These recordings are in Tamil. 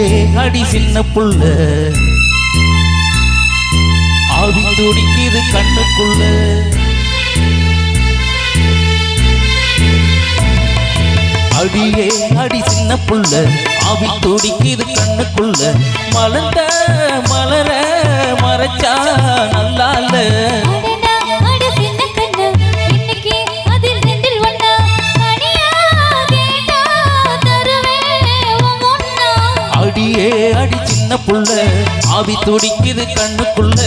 அடியே அடி சின்ன புள்ள. ஆவி துடிக்குது கண்ணுக்குள்ள. அடியே அடி சின்ன புள்ள. ஆவி துடிக்குது கண்ணுக்குள்ள. மலர்ந்த மலர மறைச்சா. அடி சின்ன புள்ள ஆவி துடிக்குது கண்ணுக்குள்ள.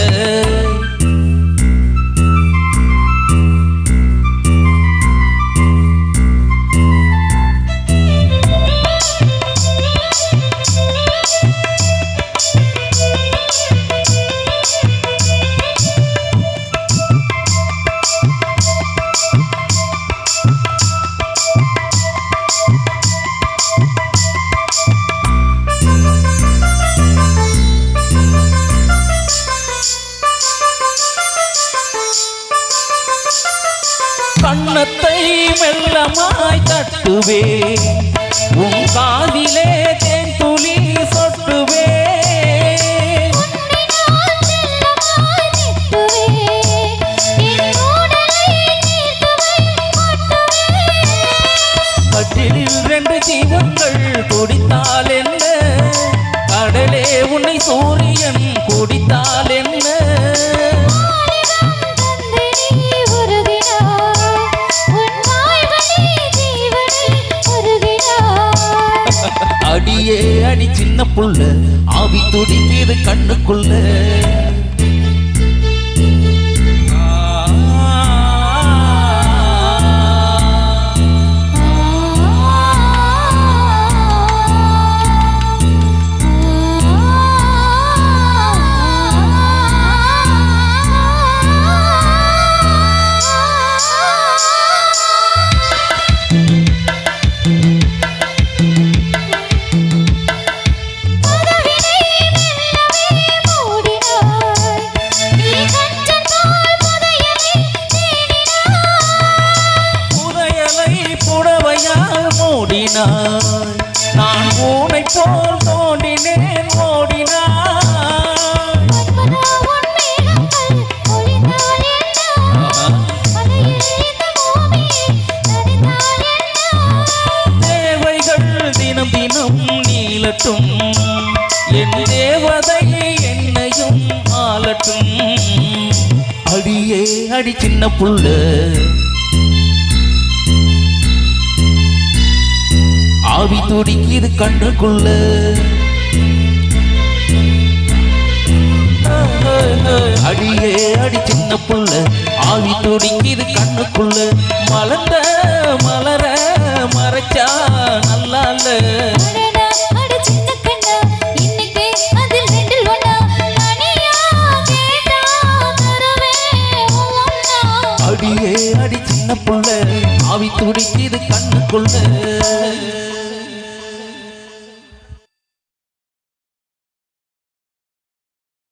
மெல்லமாய் தட்டுவே. உன் காதிலே தேன் துளி சொட்டுவே. கட்டிலில் ரெண்டு ஜீவங்கள் குடித்தால் என்ன? கடலே உன்னை சூரியன் குடித்தால் என்ன? சின்ன புள்ள ஆவி துடிக்கிது கண்ணுக்குள்ள. ஓடினாய் நான் ஊனை போல் தோண்டினேன் ஓடினாய். தேவைகள் தினம் தினம் நீளட்டும். என் தேவதை என்னையும் ஆளட்டும். அடியே அடி சின்ன புள்ள. ஆவி துடிக்குது கண்ணுக்குள்ள. அடியே அடி சின்ன புள்ள. ஆவி துடிக்குது கண்ணுக்குள்ள. மலர்ந்த மலர மறைச்சா நல்லா இல்ல அடியே அடி சின்ன புள்ள. ஆவி துடிக்குது கண்ணுக்குள்ள.